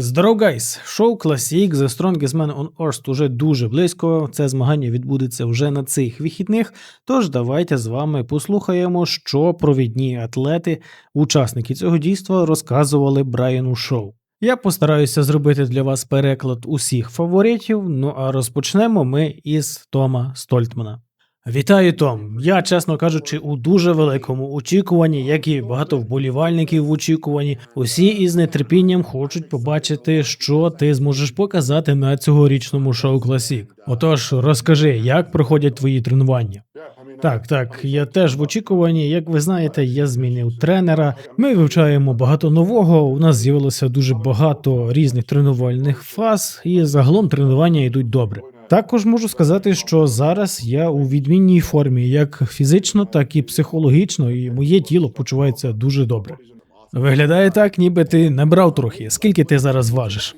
Здоров, гайс! Шоу Classic The Strongest Man on Earth уже дуже близько. Це змагання відбудеться вже на цих вихідних. Тож давайте з вами послухаємо, що провідні атлети, учасники цього дійства, розказували Брайану Шоу. Я постараюся зробити для вас переклад усіх фаворитів. Ну а розпочнемо ми із Тома Стольтмана. Вітаю, Том. Я, чесно кажучи, у дуже великому очікуванні, як і багато вболівальників в очікуванні. Усі із нетерпінням хочуть побачити, що ти зможеш показати на цьогорічному шоу Класік. Отож, розкажи, як проходять твої тренування. Так, так, я теж в очікуванні. Як ви знаєте, я змінив тренера. Ми вивчаємо багато нового. У нас з'явилося дуже багато різних тренувальних фаз, і загалом тренування йдуть добре. Також можу сказати, що зараз я у відмінній формі, як фізично, так і психологічно, і моє тіло почувається дуже добре. Виглядає так, ніби ти набрав трохи. Скільки ти зараз важиш?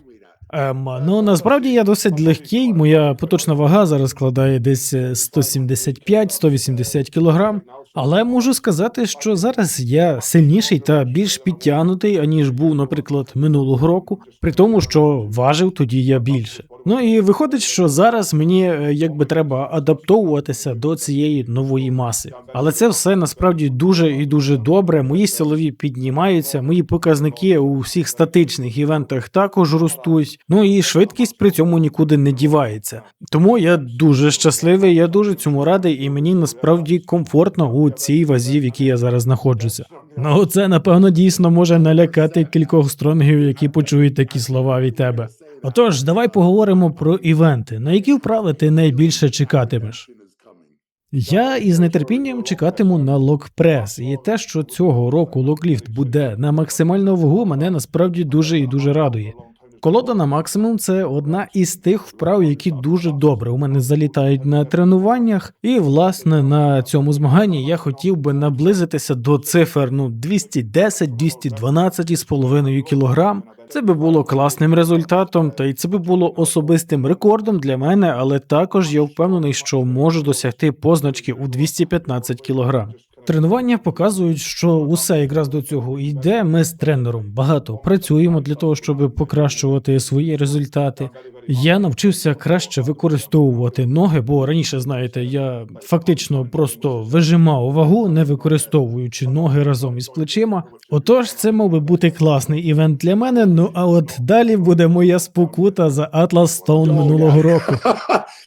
Ем, ну насправді я досить легкий. Моя поточна вага зараз складає десь е, 175-180 кілограм. Але можу сказати, що зараз я сильніший та більш підтягнутий, аніж був, наприклад, минулого року, при тому, що важив тоді я більше. Ну і виходить, що зараз мені е, якби треба адаптовуватися до цієї нової маси. Але це все насправді дуже і дуже добре. Мої силові піднімаються, мої показники у всіх статичних івентах також ростуть. Ну і швидкість при цьому нікуди не дівається. Тому я дуже щасливий, я дуже цьому радий, і мені насправді комфортно у цій вазі, в якій я зараз знаходжуся. Ну це напевно дійсно може налякати кількох стронгів, які почують такі слова від тебе. Отож, давай поговоримо про івенти. На які вправи ти найбільше чекатимеш? Я із нетерпінням чекатиму на локпрес, і те, що цього року локліфт буде на максимально вагу, мене насправді дуже і дуже радує. Колода на максимум це одна із тих вправ, які дуже добре у мене залітають на тренуваннях. І власне на цьому змаганні я хотів би наблизитися до цифр ну 210-212 із половиною кілограм. Це би було класним результатом, та й це би було особистим рекордом для мене, але також я впевнений, що можу досягти позначки у 215 кілограм. Тренування показують, що усе якраз до цього йде. Ми з тренером багато працюємо для того, щоб покращувати свої результати. Я навчився краще використовувати ноги, бо раніше, знаєте, я фактично просто вижимав вагу, не використовуючи ноги разом із плечима. Отож, це мав би бути класний івент для мене. Ну а от далі буде моя спокута за Atlas Stone минулого року.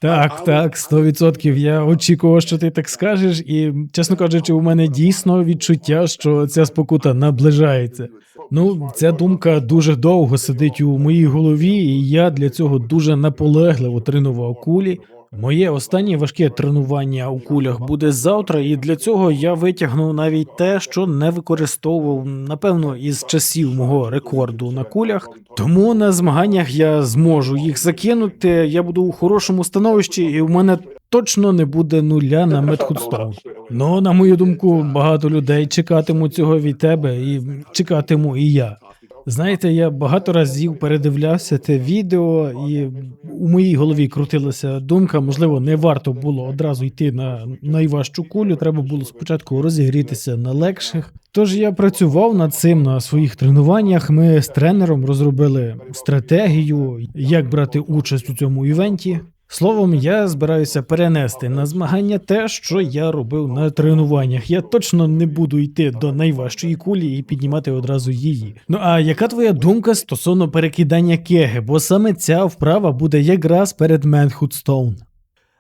Так, так, 100% Я очікував, що ти так скажеш, і чесно кажучи, у мене дійсно відчуття, що ця спокута наближається. Ну, ця думка дуже довго сидить у моїй голові, і я для цього дуже наполегливо тренував кулі. Моє останнє важке тренування у кулях буде завтра, і для цього я витягну навіть те, що не використовував, напевно, із часів мого рекорду на кулях. Тому на змаганнях я зможу їх закинути. Я буду у хорошому становищі, і в мене точно не буде нуля на медхудстоун. Ну, на мою думку, багато людей чекатимуть цього від тебе, і чекатиму і я. Знаєте, я багато разів передивлявся те відео, і у моїй голові крутилася думка, можливо, не варто було одразу йти на найважчу кулю. Треба було спочатку розігрітися на легших. Тож я працював над цим на своїх тренуваннях. Ми з тренером розробили стратегію, як брати участь у цьому івенті. Словом, я збираюся перенести на змагання те, що я робив на тренуваннях. Я точно не буду йти до найважчої кулі і піднімати одразу її. Ну а яка твоя думка стосовно перекидання кеги? Бо саме ця вправа буде якраз перед Менхудстоун.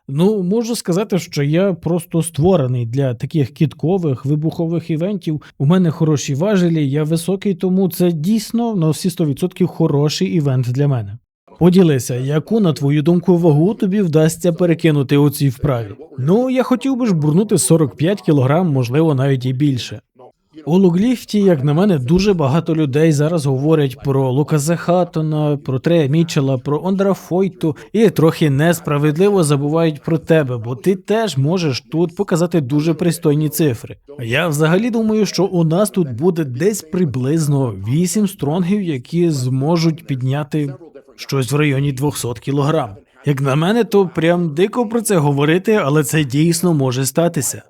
Ну, можу сказати, що я просто створений для таких кіткових вибухових івентів. У мене хороші важелі, я високий, тому це дійсно на всі 100% хороший івент для мене. Поділися, яку, на твою думку, вагу тобі вдасться перекинути у цій вправі? Ну, я хотів би ж бурнути 45 кг, можливо, навіть і більше. У лугліфті, як на мене, дуже багато людей зараз говорять про Луказа Хаттона, про Трея Мічела, про Ондра Фойту і трохи несправедливо забувають про тебе, бо ти теж можеш тут показати дуже пристойні цифри. Я взагалі думаю, що у нас тут буде десь приблизно 8 стронгів, які зможуть підняти щось в районі 200 кілограм. Як на мене, то прям дико про це говорити, але це дійсно може статися.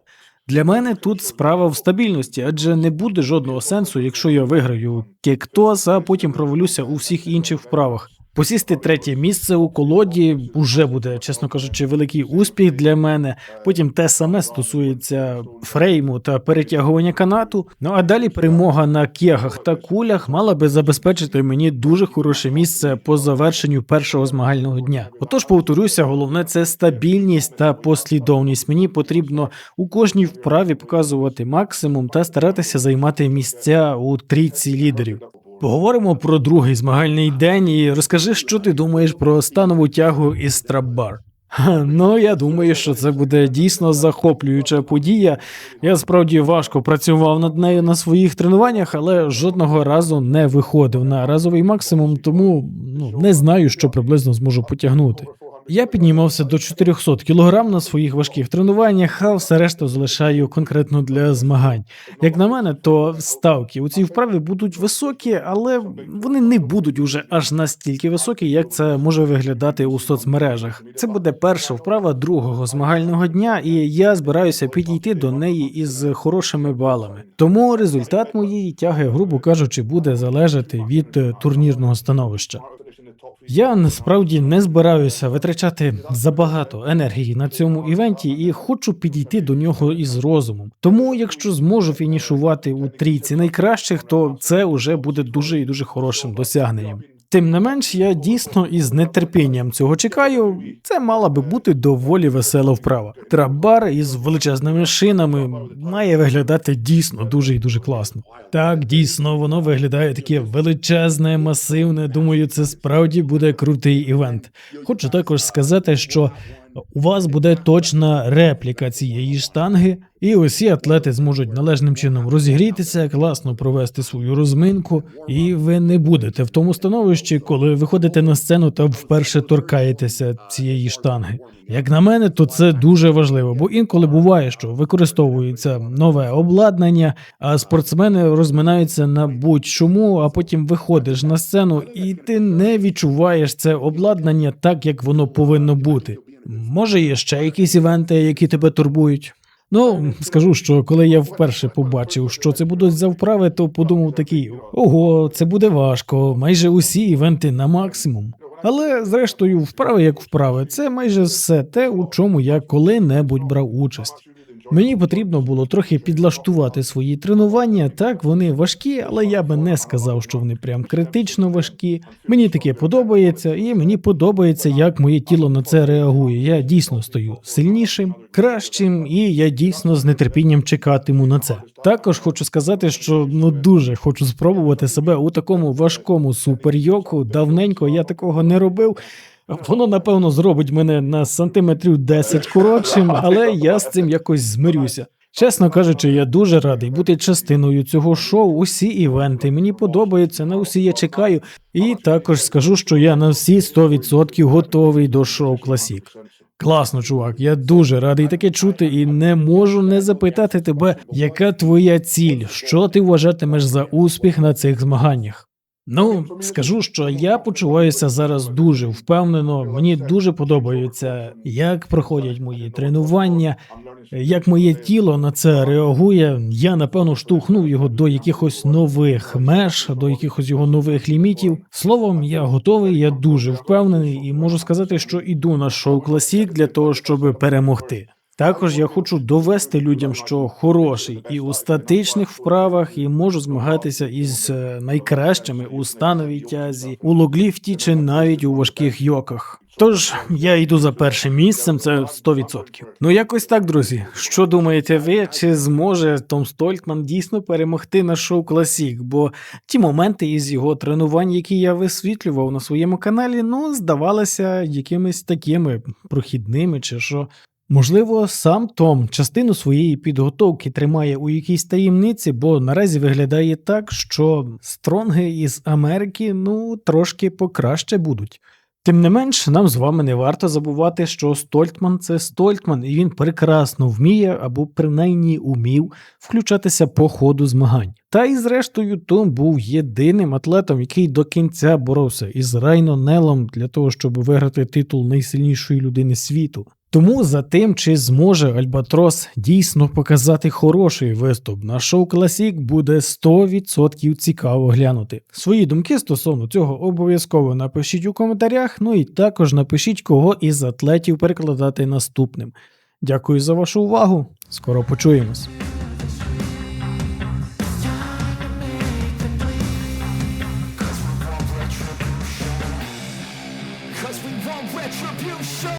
Для мене тут справа в стабільності, адже не буде жодного сенсу, якщо я виграю кектос, а потім провалюся у всіх інших вправах. Посісти третє місце у колоді вже буде, чесно кажучи, великий успіх для мене. Потім те саме стосується фрейму та перетягування канату. Ну а далі перемога на кегах та кулях мала би забезпечити мені дуже хороше місце по завершенню першого змагального дня. Отож, повторюся, головне це стабільність та послідовність. Мені потрібно у кожній вправі показувати максимум та старатися займати місця у трійці лідерів. Поговоримо про другий змагальний день і розкажи, що ти думаєш про станову тягу із страббар. Ну, я думаю, що це буде дійсно захоплююча подія. Я справді важко працював над нею на своїх тренуваннях, але жодного разу не виходив на разовий максимум, тому ну, не знаю, що приблизно зможу потягнути. Я піднімався до 400 кг на своїх важких тренуваннях, а все решту залишаю конкретно для змагань. Як на мене, то ставки у цій вправі будуть високі, але вони не будуть уже аж настільки високі, як це може виглядати у соцмережах. Це буде перша вправа другого змагального дня, і я збираюся підійти до неї із хорошими балами. Тому результат моєї тяги, грубо кажучи, буде залежати від турнірного становища. Я насправді не збираюся витрачати забагато енергії на цьому івенті і хочу підійти до нього із розумом. Тому, якщо зможу фінішувати у трійці найкращих, то це вже буде дуже і дуже хорошим досягненням. Тим не менш, я дійсно із нетерпінням цього чекаю. Це мала би бути доволі весела вправа. Трабар із величезними шинами має виглядати дійсно дуже і дуже класно. Так, дійсно, воно виглядає таке величезне, масивне. Думаю, це справді буде крутий івент. Хочу також сказати, що у вас буде точна репліка цієї штанги, і усі атлети зможуть належним чином розігрітися, класно провести свою розминку, і ви не будете в тому становищі, коли виходите на сцену та вперше торкаєтеся цієї штанги. Як на мене, то це дуже важливо, бо інколи буває, що використовується нове обладнання, а спортсмени розминаються на будь-чому, а потім виходиш на сцену, і ти не відчуваєш це обладнання так, як воно повинно бути. Може, є ще якісь івенти, які тебе турбують? Ну, скажу, що коли я вперше побачив, що це будуть за вправи, то подумав такий: ого, це буде важко, майже усі івенти на максимум. Але зрештою, вправи як вправи, це майже все те, у чому я коли-небудь брав участь. Мені потрібно було трохи підлаштувати свої тренування. Так, вони важкі, але я би не сказав, що вони прям критично важкі. Мені таке подобається, і мені подобається, як моє тіло на це реагує. Я дійсно стою сильнішим, кращим, і я дійсно з нетерпінням чекатиму на це. Також хочу сказати, що ну дуже хочу спробувати себе у такому важкому суперйоку. Давненько я такого не робив. Воно напевно зробить мене на сантиметрів 10 коротшим, але я з цим якось змирюся. Чесно кажучи, я дуже радий бути частиною цього шоу. Усі івенти мені подобаються, на усі я чекаю. І також скажу, що я на всі 100% готовий до шоу Класік. Класно, чувак. Я дуже радий таке чути і не можу не запитати тебе, яка твоя ціль, що ти вважатимеш за успіх на цих змаганнях. Ну, скажу, що я почуваюся зараз дуже впевнено. Мені дуже подобається, як проходять мої тренування, як моє тіло на це реагує. Я напевно штовхнув його до якихось нових меж, до якихось його нових лімітів. Словом, я готовий, я дуже впевнений і можу сказати, що іду на шоу Класік для того, щоб перемогти. Також я хочу довести людям, що хороший і у статичних вправах, і можу змагатися із е, найкращими у становій тязі, у логліфті чи навіть у важких йоках. Тож я йду за першим місцем, це 100%. Ну якось так, друзі. Що думаєте ви? Чи зможе Том Стольтман дійсно перемогти на шоу Класік? Бо ті моменти із його тренувань, які я висвітлював на своєму каналі, ну здавалися якимись такими прохідними, чи що. Можливо, сам Том частину своєї підготовки тримає у якійсь таємниці, бо наразі виглядає так, що стронги із Америки ну трошки покраще будуть. Тим не менш, нам з вами не варто забувати, що Стольтман це Стольтман, і він прекрасно вміє або принаймні умів включатися по ходу змагань. Та і зрештою, Том був єдиним атлетом, який до кінця боровся із Райно Нелом для того, щоб виграти титул найсильнішої людини світу. Тому за тим, чи зможе Альбатрос дійсно показати хороший виступ на шоу Класік, буде 100% цікаво глянути. Свої думки стосовно цього обов'язково напишіть у коментарях. Ну і також напишіть, кого із атлетів перекладати наступним. Дякую за вашу увагу. Скоро почуємось.